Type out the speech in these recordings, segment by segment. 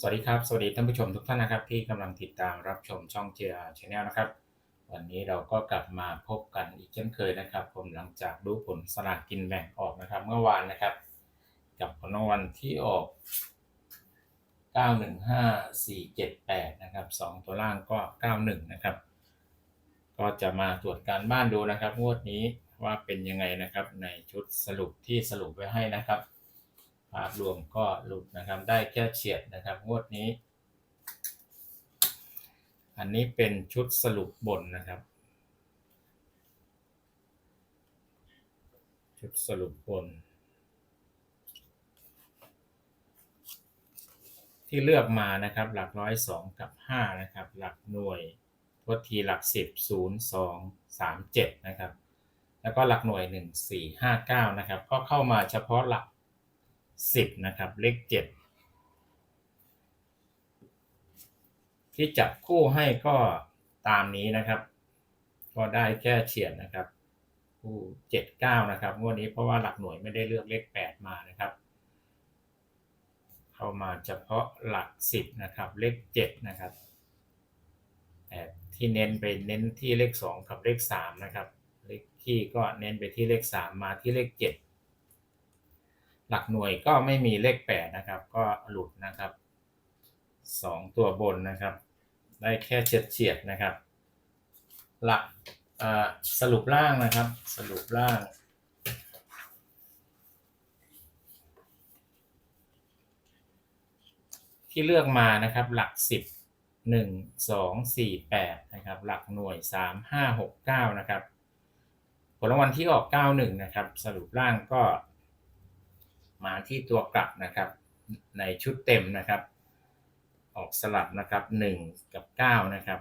สวัสดีครับ สวัสดีท่านผู้ชมทุกท่านนะครับ ที่กำลังติดตามรับชมช่องเจียชาแนลนะครับ วันนี้เราก็กลับมาพบกันอีกเช่นเคยนะครับ ผมหลังจากรู้ผลสลากกินแบ่งออกนะครับ เมื่อวานนะครับ กับผลรางวัลที่ออก 915478 นะครับ 2 ตัวล่างก็ 91 นะครับ ก็จะมาตรวจการบ้านดูนะครับ งวดนี้ว่าเป็นยังไงนะครับในชุดสรุปที่สรุปไว้ให้นะครับ ภาพรวมก็หลุดนะครับได้แค่เฉียดนะครับงวดนี้ อันนี้เป็นชุดสรุปบนนะครับ ชุดสรุปบน ที่เลือกมานะครับหลักร้อยสองกับห้านะครับ หลักหน่วยทดทีหลักสิบศูนย์สองสามเจ็ดนะครับ แล้วก็หลักหน่วยหนึ่งสี่ห้าเก้านะครับก็เข้ามาเฉพาะหลัก สิบนะครับ เลขเจ็ดที่จับคู่ให้ก็ตามนี้นะครับ ก็ได้แค่เฉียดนะครับ คู่เจ็ดเก้านะครับงวดนี้เพราะว่าหลักหน่วยไม่ได้เลือกเลขแปดมานะครับ เข้ามาเฉพาะหลักสิบนะครับ เลขเจ็ดนะครับแต่ที่เน้นไปเน้นที่เลขสองกับเลขสามนะครับ เลขที่ก็เน้นไปที่เลขสามมาที่เลขเจ็ด หลักหน่วยก็ไม่มีเลขแปดนะครับ ก็หลุดนะครับสองตัวบนนะครับ ได้แค่เฉียดเฉียดๆนะครับ หลักสรุปล่างนะครับ สรุปล่าง ที่เลือกมานะครับ หลักสิบหนึ่งสองสี่แปดนะครับ หลักหน่วยสามห้าหกเก้านะครับ ผลรางวัลที่ออกเก้าหนึ่งนะครับ สรุปล่างก็ มาที่ตัวกลับนะครับ ในชุดเต็มนะครับ ออกสลับนะครับหนึ่งกับเก้านะครับ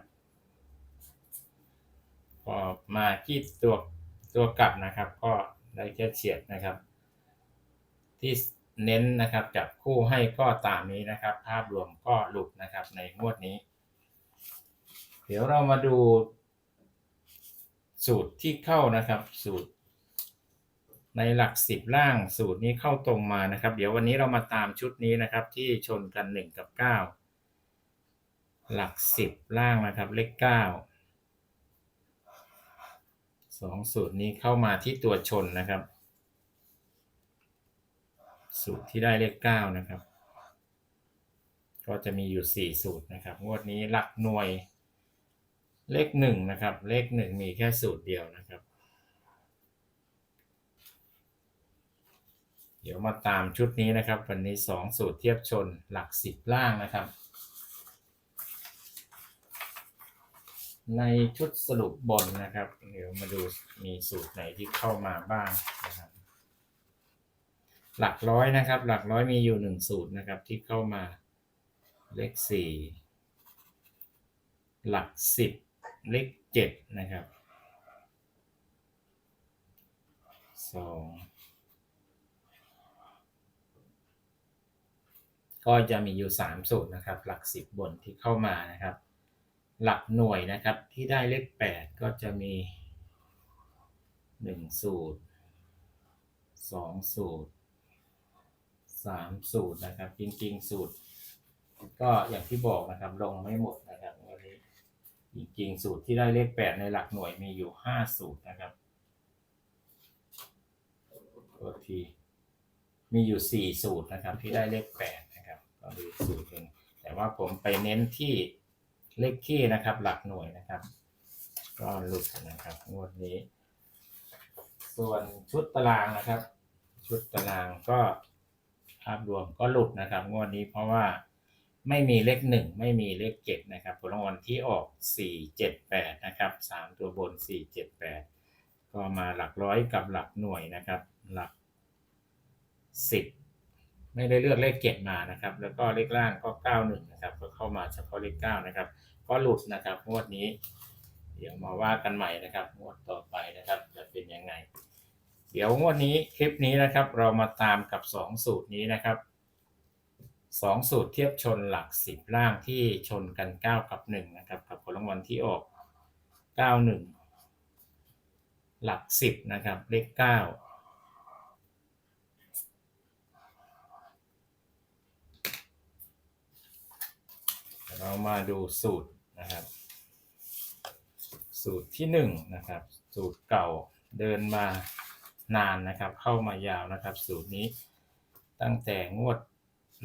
พอมาที่ตัวตัวกลับนะครับ ก็ได้แค่เฉียดนะครับ ที่เน้นนะครับจับคู่ให้ก็ตามนี้นะครับ ภาพรวมก็หลุดนะครับในงวดนี้ เดี๋ยวเรามาดูสูตรที่เข้านะครับ สูตร ในหลักสิบล่างสูตรนี้เข้าตรงมานะครับ เดี๋ยววันนี้เรามาตามชุดนี้นะครับ ที่ชนกันหนึ่งกับเก้าหลักสิบล่างนะครับเลขเก้าสองสูตรนี้เข้ามาที่ตัวชนนะครับ สูตรที่ได้เลขเก้านะครับ ก็จะมีอยู่สี่สูตรนะครับ งวดนี้หลักหน่วยเลขหนึ่งนะครับ เลขหนึ่งมีแค่สูตรเดียวนะครับ ดี๋ยวมาตามชุดนี้นะครับ วันนี้สองสูตรเทียบชนหลักสิบล่างนะครับ ในชุดสรุปบนนะครับ เดี๋ยวมาดูมีสูตรไหนที่เข้ามาบ้างนะครับ หลักร้อยนะครับ หลักร้อยมีอยู่หนึ่งสูตรนะครับที่เข้ามาเลขสี่หลักสิบเลขเจ็ดนะครับสอง ก็จะมีอยู่สามสูตรนะครับ หลักสิบบนที่เข้ามานะครับ หลักหน่วยนะครับที่ได้เลขแปดก็จะมีหนึ่งสูตรสองสูตรสามสูตรนะครับ จริงๆ สูตร ก็อย่างที่บอกนะครับลงไม่หมดนะครับวันนี้จริงๆ สูตรที่ได้เลขแปดในหลักหน่วยมีอยู่ห้าสูตรนะครับตัวทีมีอยู่สี่สูตรนะครับที่ได้เลขแปด ก็ดูสูตรหนึ่งแต่ว่าผมไปเน้นที่เลขคี่นะครับ หลักหน่วยนะครับ ก็หลุดนะครับงวดนี้ ส่วนชุดตารางนะครับ ชุดตารางก็ภาพรวมก็หลุดนะครับ งวดนี้เพราะว่าไม่มีเลขหนึ่งไม่มีเลขเจ็ดนะครับผลรางวัลที่ออกสี่เจ็ดแปดนะครับสามตัวบนสี่เจ็ดแปดก็มาหลักร้อยกับหลักหน่วยนะครับ หลักสิบ ไม่ได้เลือกเลขเจ็ดมานะครับ แล้วก็เลขล่างก็เก้าหนึ่งนะครับ ก็เข้ามาเฉพาะเลขเก้านะครับ ก็หลุดนะครับงวดนี้ เดี๋ยวมาว่ากันใหม่นะครับงวดต่อไปนะครับจะเป็นยังไง เดี๋ยวงวดนี้คลิปนี้นะครับ เรามาตามกับ 2 สูตรนี้นะครับ2สูตรเทียบชนหลัก10ล่างที่ชนกัน 9 กับ1นะครับกับผลรางวัลที่ออก 91 หลัก 10 นะครับ เลข 9 เรามาดูสูตรนะครับ สูตรที่หนึ่งนะครับ สูตรเก่าเดินมานานนะครับ เข้ามายาวนะครับ สูตรนี้ตั้งแต่งวด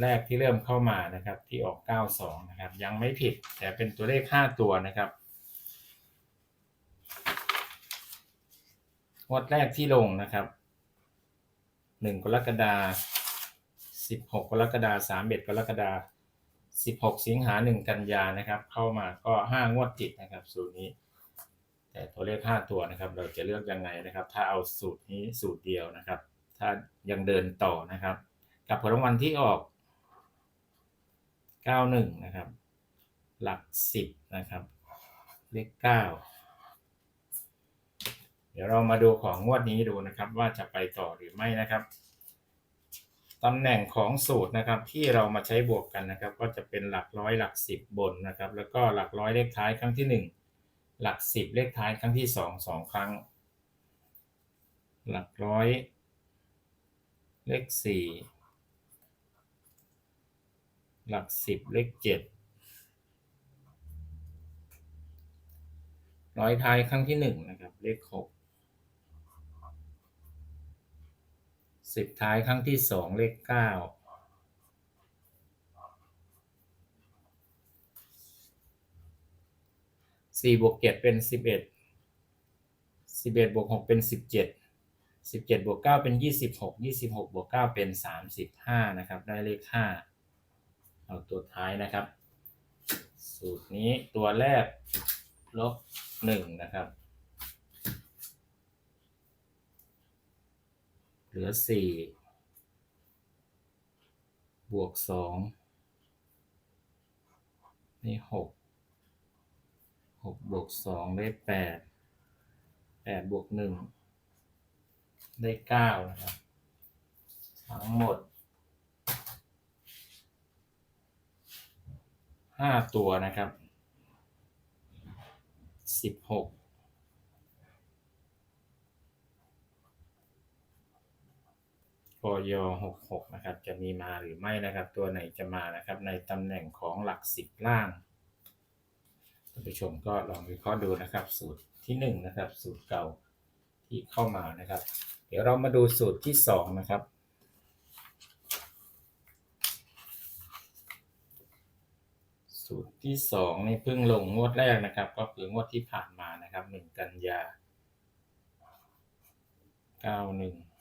แรกที่เริ่มเข้ามานะครับ ที่ออก 92 นะครับ ยังไม่ผิดแต่เป็นตัวเลข 5 ตัวนะครับงวดแรกที่ลงนะครับ 1 กรกฎาคม16 กรกฎาคม31 กรกฎาคม 16 สิงหา 1 กันยานะครับ เข้ามาก็ 5 งวดติดนะครับสูตรนี้ แต่ตัวเลข 5 ตัวนะครับ เราจะเลือกยังไงนะครับ ถ้าเอาสูตรนี้สูตรเดียวนะครับ ถ้ายังเดินต่อนะครับ กับผลรางวัลที่ออก 91 นะครับ หลัก 10 นะครับ เลข 9 เดี๋ยวเรามาดูของงวดนี้ดูนะครับ ว่าจะไปต่อหรือไม่นะครับ ตำแหน่งของสูตรนะครับที่เรามาใช้บวกกันนะครับ ก็จะเป็นหลักร้อยหลักสิบบนนะครับ แล้วก็หลักร้อยเลขท้ายครั้งที่ 1 หลักสิบเลขท้ายครั้งที่2 2ครั้ง หลักร้อยเลข4หลักสิบเลข7ร้อยท้ายครั้งที่1นะครับเลข6 สิบท้ายครั้งที่สองเลขเก้าสี่บวกเจ็ดเป็นสิบเอ็ดสิบเอ็ดบวกหกเป็นสิบเจ็ดสิบเจ็ดบวกเก้าเป็นยี่สิบหกยี่สิบหกบวกเก้าเป็นสามสิบห้านะครับ ได้เลขห้าเอาตัวท้ายนะครับ สูตรนี้ตัวแรกลบหนึ่งนะครับ เหลือ 4 บวก 2 นี่ 6 6 บวก 2 ได้ 8 8 บวก 1 ได้ 9 นะครับ ทั้งหมด 5 ตัวนะครับ 16 พยหกหกนะครับ จะมีมาหรือไม่นะครับ ตัวไหนจะมานะครับ ในตำแหน่งของหลักสิบล่างท่านผู้ชมก็ลองวิเคราะห์ดูนะครับ สูตรที่ 1 นะครับ สูตรเก่าที่เข้ามานะครับ เดี๋ยวเรามาดูสูตรที่ 2 นะครับ สูตรที่ 2 นี่เพิ่งลงงวดแรกนะครับ ก็คืองวดที่ผ่านมานะครับ 1 กันยา91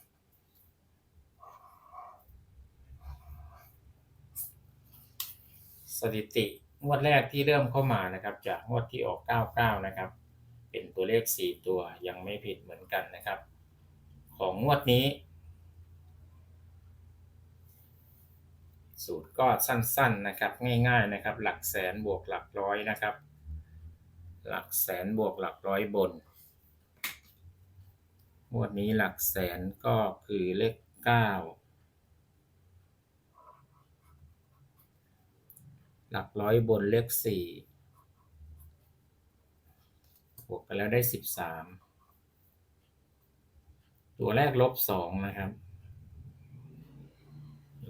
สถิติงวดแรกที่เริ่มเข้ามานะครับ จากงวดที่ออก 99 นะครับ เป็นตัวเลข 4 ตัวยังไม่ผิดเหมือนกันนะครับ ของงวดนี้ สูตรก็สั้นๆนะครับ ง่ายๆนะครับ หลักแสนบวกหลักร้อยนะครับ หลักแสนบวกหลักร้อยบนงวดนี้หลักแสนก็คือเลข 9 หลักร้อยบนเลขสี่บวกไปแล้วได้สิบสามตัวแรกลบสองนะครับ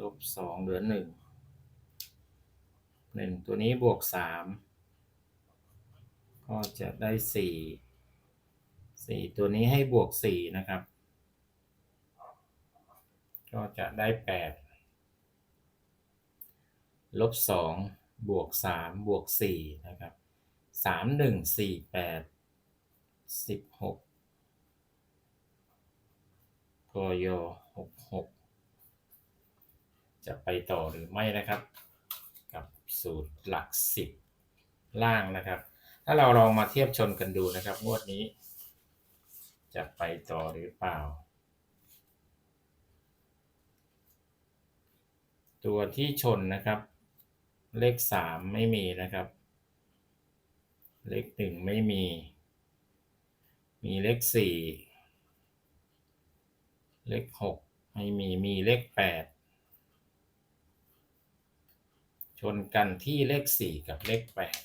ลบสองเหลือหนึ่งหนึ่งตัวนี้บวกสามก็จะได้สี่สี่ตัวนี้ให้บวกสี่นะครับ ก็จะได้แปดลบสอง บวกสามบวกสี่นะครับสามหนึ่งสี่แปดสิบหกยหกหกจะไปต่อหรือไม่นะครับ กับสูตรหลักสิบล่างนะครับ ถ้าเราลองมาเทียบชนกันดูนะครับ งวดนี้ จะไปต่อหรือเปล่าตัวที่ชนนะครับ เลขสามไม่มีนะครับ เลขหนึ่งไม่มี มีเลขสี่เลขหกไม่มี มีเลขแปดชนกันที่เลขสี่กับเลขแปด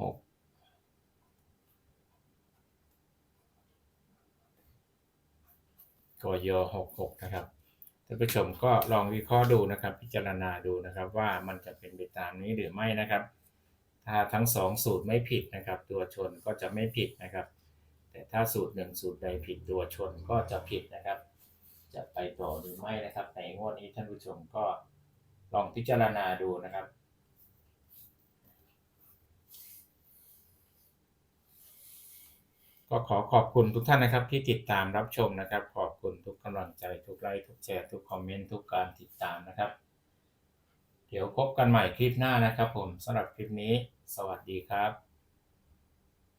หกกยหกหกนะครับท่านผู้ชมก็ลองวิเคราะห์ดูนะครับ พิจารณาดูนะครับว่ามันจะเป็นไปตามนี้หรือไม่นะครับ ถ้าทั้งสองสูตรไม่ผิดนะครับ ตัวชนก็จะไม่ผิดนะครับ แต่ถ้าสูตรหนึ่งสูตรใดผิดตัวชนก็จะผิดนะครับ จะไปต่อหรือไม่นะครับ ในงวดนี้ท่านผู้ชมก็ลองพิจารณาดูนะครับ ก็ขอขอบคุณทุกท่านนะครับที่ติดตามรับชมนะครับ ขอบคุณทุกกำลังใจทุกไลค์ทุกแชร์ทุกคอมเมนต์ทุกการติดตามนะครับ เดี๋ยวพบกันใหม่คลิปหน้านะครับผมสำหรับคลิปนี้ สวัสดีครับ